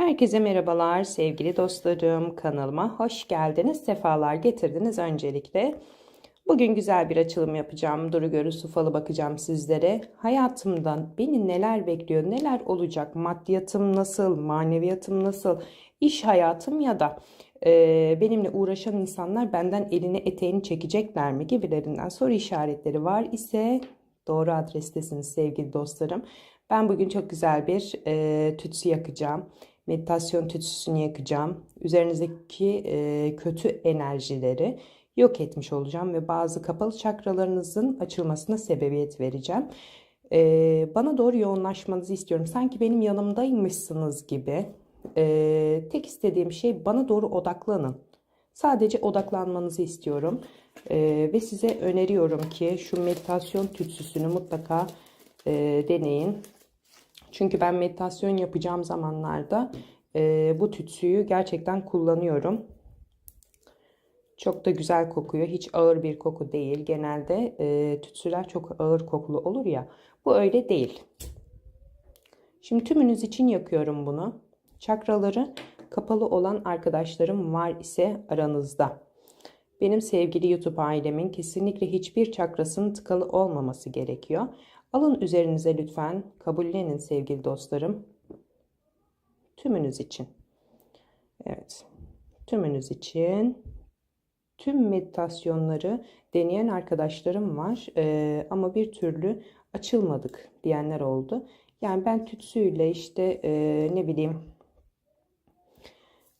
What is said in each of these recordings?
Herkese merhabalar sevgili dostlarım. Kanalıma hoş geldiniz. Sefalar getirdiniz öncelikle. Bugün güzel bir açılım yapacağım. Duru görü su falı bakacağım sizlere. Hayatımdan beni neler bekliyor neler olacak? Maddiyatım nasıl maneviyatım nasıl? İş hayatım ya da e, benimle uğraşan insanlar benden elini eteğini çekecekler mi? Gibilerinden soru işaretleri var ise doğru adrestesiniz sevgili dostlarım. Ben bugün çok güzel bir e, tütsü yakacağım meditasyon tütsüsünü yakacağım. Üzerinizdeki e, kötü enerjileri yok etmiş olacağım ve bazı kapalı çakralarınızın açılmasına sebebiyet vereceğim. E, bana doğru yoğunlaşmanızı istiyorum. Sanki benim yanımdaymışsınız gibi. E, tek istediğim şey bana doğru odaklanın. Sadece odaklanmanızı istiyorum. E, ve size öneriyorum ki şu meditasyon tütsüsünü mutlaka e, deneyin. Çünkü ben meditasyon yapacağım zamanlarda e, bu tütsüyü gerçekten kullanıyorum. Çok da güzel kokuyor. Hiç ağır bir koku değil. Genelde e, tütsüler çok ağır kokulu olur ya. Bu öyle değil. Şimdi tümünüz için yakıyorum bunu. Çakraları kapalı olan arkadaşlarım var ise aranızda. Benim sevgili YouTube ailemin kesinlikle hiçbir çakrasının tıkalı olmaması gerekiyor. Alın üzerinize lütfen kabullenin sevgili dostlarım. Tümünüz için. Evet. Tümünüz için tüm meditasyonları deneyen arkadaşlarım var. Ee, ama bir türlü açılmadık diyenler oldu. Yani ben tütsüyle işte e, ne bileyim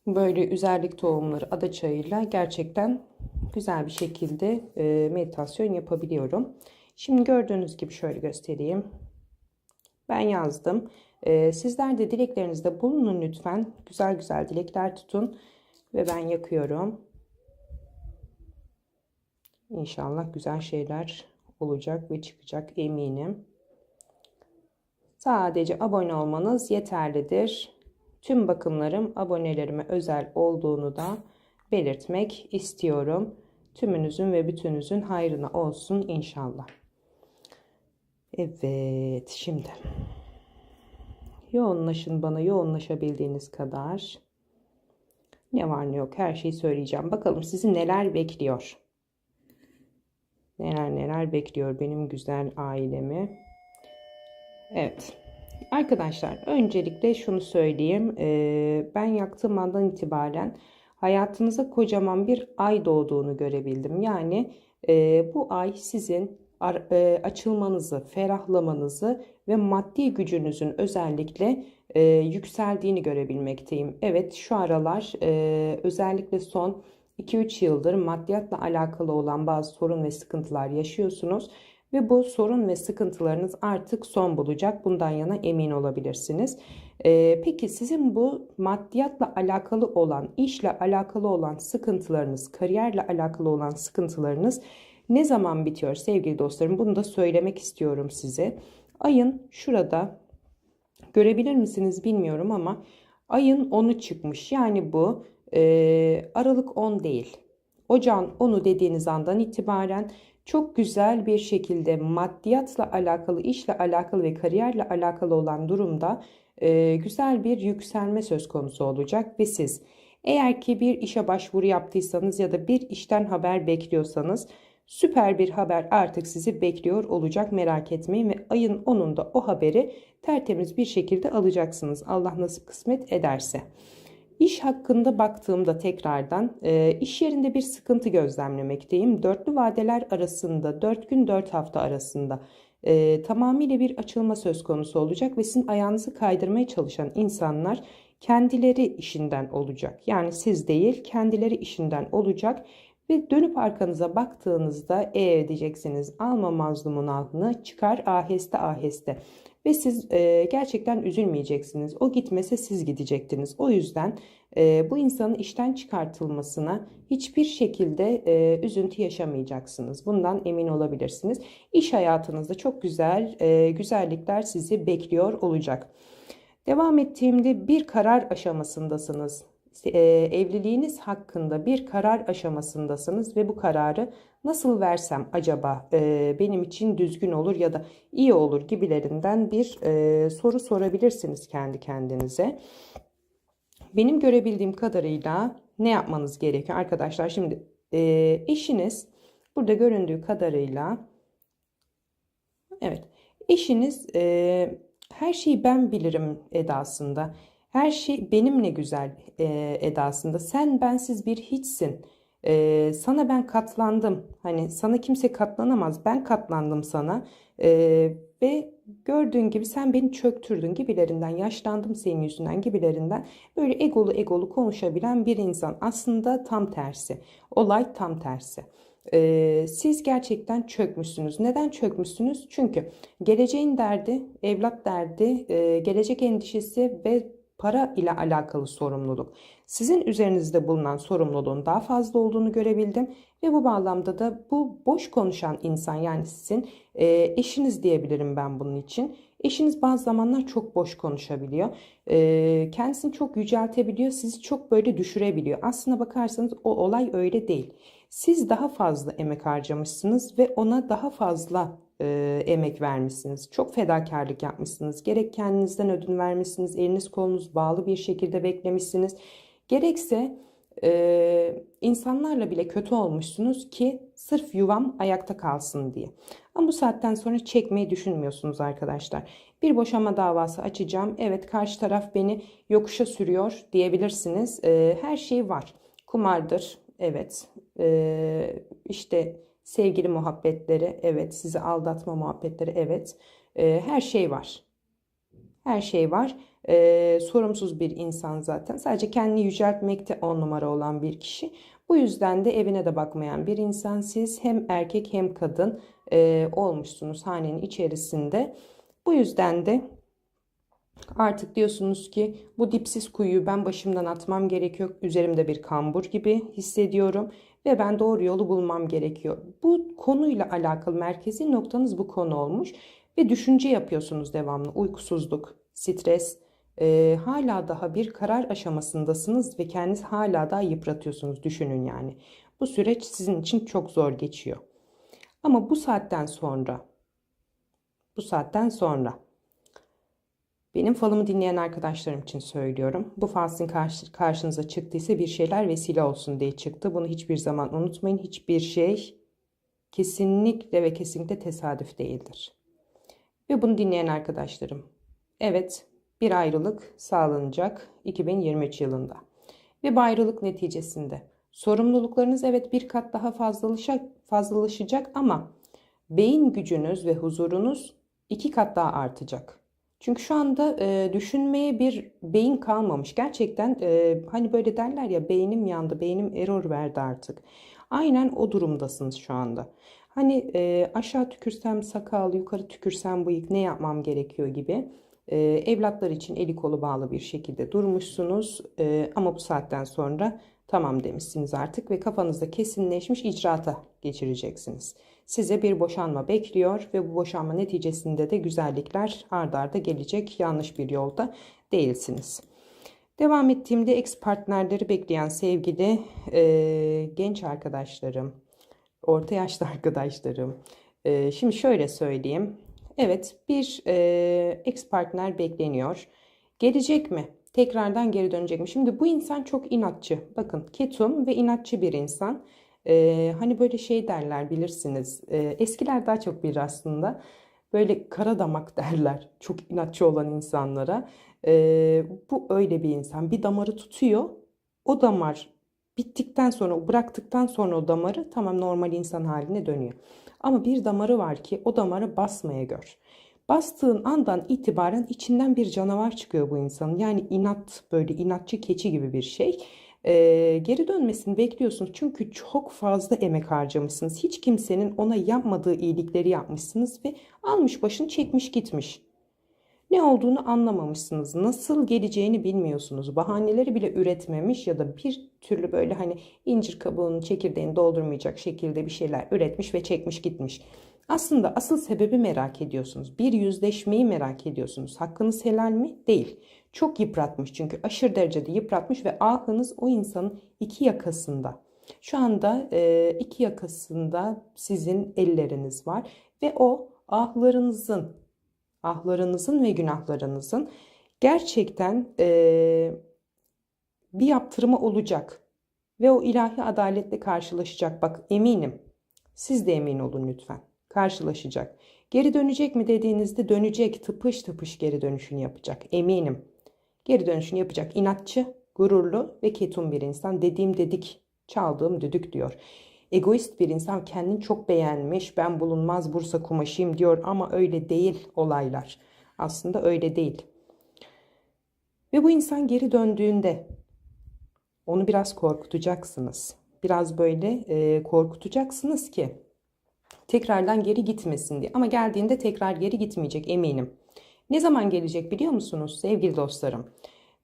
böyle üzerlik tohumları ada çayıyla gerçekten güzel bir şekilde e, meditasyon yapabiliyorum. Şimdi gördüğünüz gibi şöyle göstereyim. Ben yazdım. Ee, sizler de dileklerinizde bulunun lütfen. Güzel güzel dilekler tutun. Ve ben yakıyorum. İnşallah güzel şeyler olacak ve çıkacak eminim. Sadece abone olmanız yeterlidir. Tüm bakımlarım abonelerime özel olduğunu da belirtmek istiyorum. Tümünüzün ve bütünüzün hayrına olsun inşallah. Evet şimdi yoğunlaşın bana yoğunlaşabildiğiniz kadar. Ne var ne yok her şeyi söyleyeceğim. Bakalım sizi neler bekliyor. Neler neler bekliyor benim güzel ailemi. Evet. Arkadaşlar öncelikle şunu söyleyeyim. Ee, ben yaktığım andan itibaren hayatınıza kocaman bir ay doğduğunu görebildim. Yani e, bu ay sizin açılmanızı, ferahlamanızı ve maddi gücünüzün özellikle e, yükseldiğini görebilmekteyim. Evet şu aralar e, özellikle son 2-3 yıldır maddiyatla alakalı olan bazı sorun ve sıkıntılar yaşıyorsunuz. Ve bu sorun ve sıkıntılarınız artık son bulacak. Bundan yana emin olabilirsiniz. Ee, peki sizin bu maddiyatla alakalı olan, işle alakalı olan sıkıntılarınız, kariyerle alakalı olan sıkıntılarınız ne zaman bitiyor sevgili dostlarım? Bunu da söylemek istiyorum size. Ayın şurada görebilir misiniz bilmiyorum ama ayın 10'u çıkmış. Yani bu e, Aralık 10 değil. Ocağın 10'u dediğiniz andan itibaren çok güzel bir şekilde maddiyatla alakalı, işle alakalı ve kariyerle alakalı olan durumda e, güzel bir yükselme söz konusu olacak ve siz eğer ki bir işe başvuru yaptıysanız ya da bir işten haber bekliyorsanız Süper bir haber artık sizi bekliyor olacak merak etmeyin ve ayın 10'unda o haberi tertemiz bir şekilde alacaksınız. Allah nasip kısmet ederse. İş hakkında baktığımda tekrardan e, iş yerinde bir sıkıntı gözlemlemekteyim. Dörtlü vadeler arasında 4 gün 4 hafta arasında e, tamamıyla bir açılma söz konusu olacak ve sizin ayağınızı kaydırmaya çalışan insanlar kendileri işinden olacak. Yani siz değil kendileri işinden olacak ve dönüp arkanıza baktığınızda e diyeceksiniz alma mazlumun altını çıkar aheste aheste. Ve siz e, gerçekten üzülmeyeceksiniz. O gitmese siz gidecektiniz. O yüzden e, bu insanın işten çıkartılmasına hiçbir şekilde e, üzüntü yaşamayacaksınız. Bundan emin olabilirsiniz. İş hayatınızda çok güzel e, güzellikler sizi bekliyor olacak. Devam ettiğimde bir karar aşamasındasınız evliliğiniz hakkında bir karar aşamasındasınız ve bu kararı nasıl versem acaba e, benim için düzgün olur ya da iyi olur gibilerinden bir e, soru sorabilirsiniz kendi kendinize. benim görebildiğim kadarıyla ne yapmanız gerekiyor arkadaşlar? Şimdi e, eşiniz burada göründüğü kadarıyla evet eşiniz e, her şeyi ben bilirim edasında. Her şey benimle güzel e, edasında. Sen bensiz bir hiçsin. E, sana ben katlandım. Hani sana kimse katlanamaz. Ben katlandım sana. E, ve gördüğün gibi sen beni çöktürdün gibilerinden. Yaşlandım senin yüzünden gibilerinden. Böyle egolu egolu konuşabilen bir insan. Aslında tam tersi. Olay tam tersi. Ee, siz gerçekten çökmüşsünüz. Neden çökmüşsünüz? Çünkü geleceğin derdi, evlat derdi, e, gelecek endişesi ve para ile alakalı sorumluluk. Sizin üzerinizde bulunan sorumluluğun daha fazla olduğunu görebildim ve bu bağlamda da bu boş konuşan insan yani sizin e, eşiniz diyebilirim ben bunun için. Eşiniz bazı zamanlar çok boş konuşabiliyor. E, kendisini çok yüceltebiliyor, sizi çok böyle düşürebiliyor. Aslına bakarsanız o olay öyle değil. Siz daha fazla emek harcamışsınız ve ona daha fazla e, emek vermişsiniz. Çok fedakarlık yapmışsınız. Gerek kendinizden ödün vermişsiniz, eliniz kolunuz bağlı bir şekilde beklemişsiniz. Gerekse e, insanlarla bile kötü olmuşsunuz ki sırf yuvam ayakta kalsın diye. Ama bu saatten sonra çekmeyi düşünmüyorsunuz arkadaşlar. Bir boşanma davası açacağım. Evet karşı taraf beni yokuşa sürüyor diyebilirsiniz. E, her şey var. Kumardır. Evet. E, işte sevgili muhabbetleri. Evet. Sizi aldatma muhabbetleri. Evet. E, her şey var. Her şey var. E, sorumsuz bir insan zaten. Sadece kendini yüceltmekte on numara olan bir kişi. Bu yüzden de evine de bakmayan bir insan. Siz hem erkek hem kadın e, olmuşsunuz hanenin içerisinde. Bu yüzden de artık diyorsunuz ki bu dipsiz kuyuyu ben başımdan atmam gerekiyor. Üzerimde bir kambur gibi hissediyorum ve ben doğru yolu bulmam gerekiyor. Bu konuyla alakalı merkezi noktanız bu konu olmuş ve düşünce yapıyorsunuz devamlı. Uykusuzluk, stres, e, hala daha bir karar aşamasındasınız ve kendiniz hala daha yıpratıyorsunuz. Düşünün yani. Bu süreç sizin için çok zor geçiyor. Ama bu saatten sonra bu saatten sonra benim falımı dinleyen arkadaşlarım için söylüyorum. Bu falsın karşı, karşınıza çıktıysa bir şeyler vesile olsun diye çıktı. Bunu hiçbir zaman unutmayın. Hiçbir şey kesinlikle ve kesinlikle tesadüf değildir. Ve bunu dinleyen arkadaşlarım. Evet bir ayrılık sağlanacak 2023 yılında. Ve bu ayrılık neticesinde sorumluluklarınız evet bir kat daha fazlalaşacak, fazlalaşacak ama beyin gücünüz ve huzurunuz iki kat daha artacak. Çünkü şu anda e, düşünmeye bir beyin kalmamış. Gerçekten e, hani böyle derler ya beynim yandı, beynim error verdi artık. Aynen o durumdasınız şu anda. Hani e, aşağı tükürsem sakal, yukarı tükürsem bıyık ne yapmam gerekiyor gibi. E, evlatlar için eli kolu bağlı bir şekilde durmuşsunuz. E, ama bu saatten sonra tamam demişsiniz artık ve kafanızda kesinleşmiş icraata geçireceksiniz. Size bir boşanma bekliyor ve bu boşanma neticesinde de güzellikler ardarda arda gelecek. Yanlış bir yolda değilsiniz. Devam ettiğimde ex partnerleri bekleyen sevgili e, genç arkadaşlarım, orta yaşlı arkadaşlarım. E, şimdi şöyle söyleyeyim. Evet bir e, ex partner bekleniyor. Gelecek mi? Tekrardan geri dönecek mi? Şimdi bu insan çok inatçı. Bakın ketum ve inatçı bir insan. Ee, hani böyle şey derler bilirsiniz. Ee, eskiler daha çok bir aslında. Böyle kara damak derler. Çok inatçı olan insanlara. Ee, bu öyle bir insan. Bir damarı tutuyor. O damar bittikten sonra, bıraktıktan sonra o damarı tamam normal insan haline dönüyor. Ama bir damarı var ki o damarı basmaya gör. Bastığın andan itibaren içinden bir canavar çıkıyor bu insanın. Yani inat böyle inatçı keçi gibi bir şey. Ee, geri dönmesini bekliyorsunuz çünkü çok fazla emek harcamışsınız. Hiç kimsenin ona yapmadığı iyilikleri yapmışsınız ve almış başını çekmiş gitmiş. Ne olduğunu anlamamışsınız. Nasıl geleceğini bilmiyorsunuz. Bahaneleri bile üretmemiş ya da bir türlü böyle hani incir kabuğunun çekirdeğini doldurmayacak şekilde bir şeyler üretmiş ve çekmiş gitmiş. Aslında asıl sebebi merak ediyorsunuz. Bir yüzleşmeyi merak ediyorsunuz. Hakkınız helal mi? Değil. Çok yıpratmış çünkü aşırı derecede yıpratmış ve ahınız o insanın iki yakasında. Şu anda e, iki yakasında sizin elleriniz var ve o ahlarınızın, ahlarınızın ve günahlarınızın gerçekten e, bir yaptırımı olacak ve o ilahi adaletle karşılaşacak. Bak eminim. Siz de emin olun lütfen. Karşılaşacak. Geri dönecek mi dediğinizde dönecek. Tıpış tıpış geri dönüşünü yapacak. Eminim. Geri dönüşünü yapacak. İnatçı, gururlu ve ketum bir insan. Dediğim dedik, çaldığım düdük diyor. Egoist bir insan kendini çok beğenmiş. Ben bulunmaz Bursa kumaşıyım diyor ama öyle değil olaylar. Aslında öyle değil. Ve bu insan geri döndüğünde onu biraz korkutacaksınız. Biraz böyle e, korkutacaksınız ki tekrardan geri gitmesin diye. Ama geldiğinde tekrar geri gitmeyecek eminim. Ne zaman gelecek biliyor musunuz sevgili dostlarım?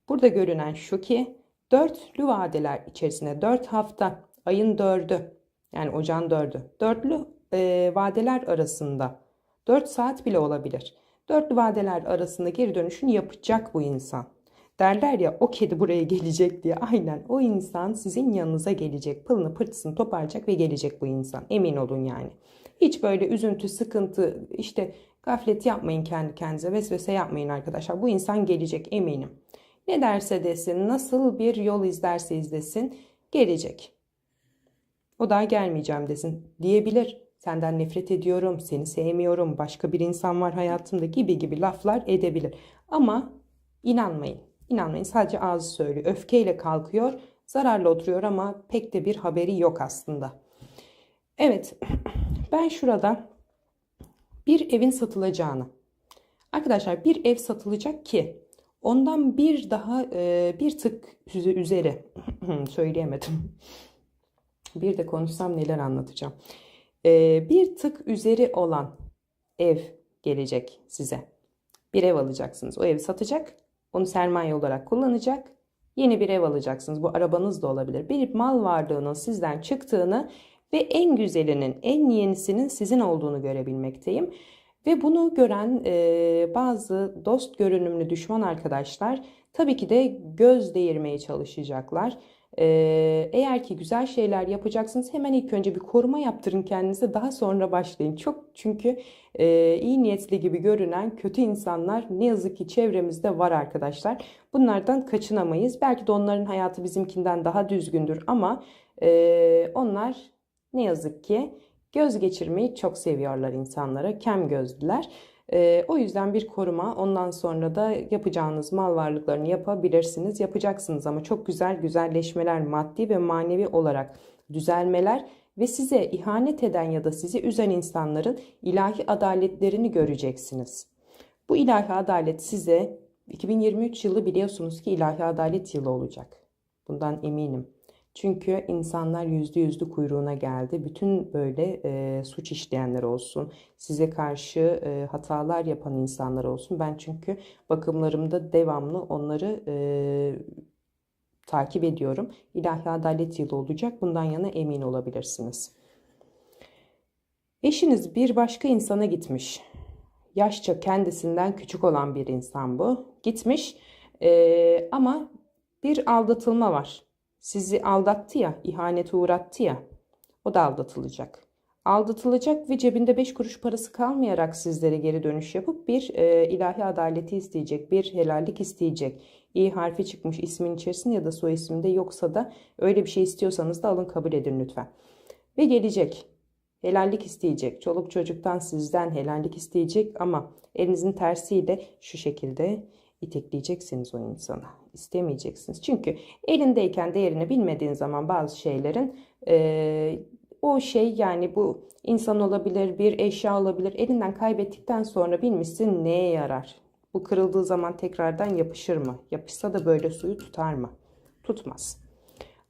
Burada görünen şu ki dörtlü vadeler içerisinde dört hafta ayın dördü yani ocağın dördü dörtlü e, vadeler arasında dört saat bile olabilir. Dörtlü vadeler arasında geri dönüşünü yapacak bu insan. Derler ya o kedi buraya gelecek diye. Aynen o insan sizin yanınıza gelecek. Pılını pırtısını toparlayacak ve gelecek bu insan. Emin olun yani. Hiç böyle üzüntü, sıkıntı, işte gaflet yapmayın kendi kendinize. Vesvese yapmayın arkadaşlar. Bu insan gelecek eminim. Ne derse desin, nasıl bir yol izlerse izlesin gelecek. O daha gelmeyeceğim desin diyebilir. Senden nefret ediyorum, seni sevmiyorum, başka bir insan var hayatımda gibi gibi laflar edebilir. Ama inanmayın. İnanmayın sadece ağzı söylüyor. Öfkeyle kalkıyor, zararla oturuyor ama pek de bir haberi yok aslında. Evet, ben şurada bir evin satılacağını. Arkadaşlar bir ev satılacak ki ondan bir daha e, bir tık üzeri söyleyemedim. Bir de konuşsam neler anlatacağım. E, bir tık üzeri olan ev gelecek size. Bir ev alacaksınız. O evi satacak onu sermaye olarak kullanacak. Yeni bir ev alacaksınız. Bu arabanız da olabilir. Bir mal varlığının sizden çıktığını ve en güzelinin, en yenisinin sizin olduğunu görebilmekteyim. Ve bunu gören e, bazı dost görünümlü düşman arkadaşlar tabii ki de göz değirmeye çalışacaklar. Ee, eğer ki güzel şeyler yapacaksınız hemen ilk önce bir koruma yaptırın kendinize daha sonra başlayın. Çok çünkü e, iyi niyetli gibi görünen kötü insanlar ne yazık ki çevremizde var arkadaşlar. Bunlardan kaçınamayız. Belki de onların hayatı bizimkinden daha düzgündür ama e, onlar ne yazık ki göz geçirmeyi çok seviyorlar insanlara. Kem gözlüler. E, o yüzden bir koruma ondan sonra da yapacağınız mal varlıklarını yapabilirsiniz. Yapacaksınız ama çok güzel güzelleşmeler maddi ve manevi olarak düzelmeler ve size ihanet eden ya da sizi üzen insanların ilahi adaletlerini göreceksiniz. Bu ilahi adalet size 2023 yılı biliyorsunuz ki ilahi adalet yılı olacak. Bundan eminim. Çünkü insanlar yüzde yüzlü kuyruğuna geldi. Bütün böyle e, suç işleyenler olsun, size karşı e, hatalar yapan insanlar olsun. Ben çünkü bakımlarımda devamlı onları e, takip ediyorum. İlahi adalet yılı olacak. Bundan yana emin olabilirsiniz. Eşiniz bir başka insana gitmiş. Yaşça kendisinden küçük olan bir insan bu. Gitmiş e, ama bir aldatılma var sizi aldattı ya, ihanete uğrattı ya. O da aldatılacak. Aldatılacak ve cebinde 5 kuruş parası kalmayarak sizlere geri dönüş yapıp bir e, ilahi adaleti isteyecek, bir helallik isteyecek. İ harfi çıkmış ismin içerisinde ya da soy isminde yoksa da öyle bir şey istiyorsanız da alın kabul edin lütfen. Ve gelecek. Helallik isteyecek. Çoluk çocuktan sizden helallik isteyecek ama elinizin tersiyle şu şekilde itekleyeceksiniz o insana. İstemeyeceksiniz. Çünkü elindeyken değerini bilmediğin zaman bazı şeylerin e, o şey yani bu insan olabilir, bir eşya olabilir. Elinden kaybettikten sonra bilmişsin neye yarar? Bu kırıldığı zaman tekrardan yapışır mı? Yapışsa da böyle suyu tutar mı? Tutmaz.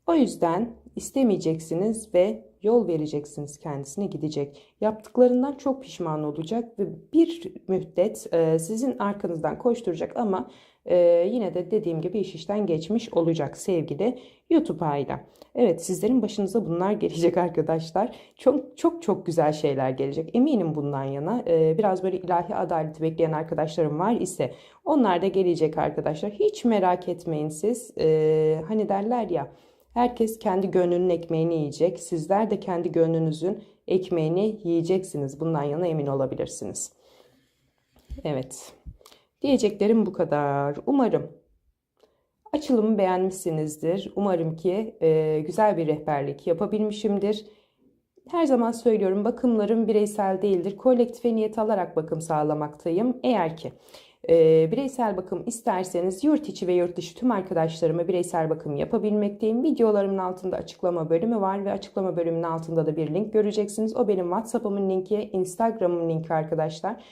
O yüzden istemeyeceksiniz ve yol vereceksiniz kendisine gidecek. Yaptıklarından çok pişman olacak ve bir müddet e, sizin arkanızdan koşturacak ama e, yine de dediğim gibi iş işten geçmiş olacak sevgili YouTube aile. Evet sizlerin başınıza bunlar gelecek arkadaşlar. Çok çok çok güzel şeyler gelecek. Eminim bundan yana. E, biraz böyle ilahi adaleti bekleyen arkadaşlarım var ise onlar da gelecek arkadaşlar. Hiç merak etmeyin siz. E, hani derler ya Herkes kendi gönlünün ekmeğini yiyecek. Sizler de kendi gönlünüzün ekmeğini yiyeceksiniz. Bundan yana emin olabilirsiniz. Evet. Diyeceklerim bu kadar. Umarım Açılımı beğenmişsinizdir. Umarım ki e, güzel bir rehberlik yapabilmişimdir. Her zaman söylüyorum bakımlarım bireysel değildir. Kolektife niyet alarak bakım sağlamaktayım. Eğer ki e, bireysel bakım isterseniz yurt içi ve yurt dışı tüm arkadaşlarıma bireysel bakım yapabilmekteyim. Videolarımın altında açıklama bölümü var ve açıklama bölümünün altında da bir link göreceksiniz. O benim WhatsApp'ımın linki, Instagram'ımın linki arkadaşlar.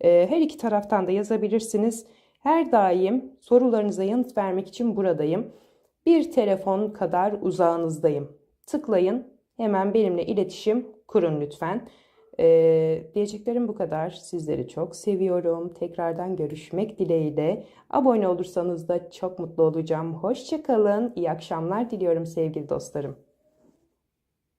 E, her iki taraftan da yazabilirsiniz. Her daim sorularınıza yanıt vermek için buradayım. Bir telefon kadar uzağınızdayım. Tıklayın, hemen benimle iletişim kurun lütfen. Ee, diyeceklerim bu kadar. Sizleri çok seviyorum. Tekrardan görüşmek dileğiyle. Abone olursanız da çok mutlu olacağım. Hoşçakalın. İyi akşamlar diliyorum sevgili dostlarım.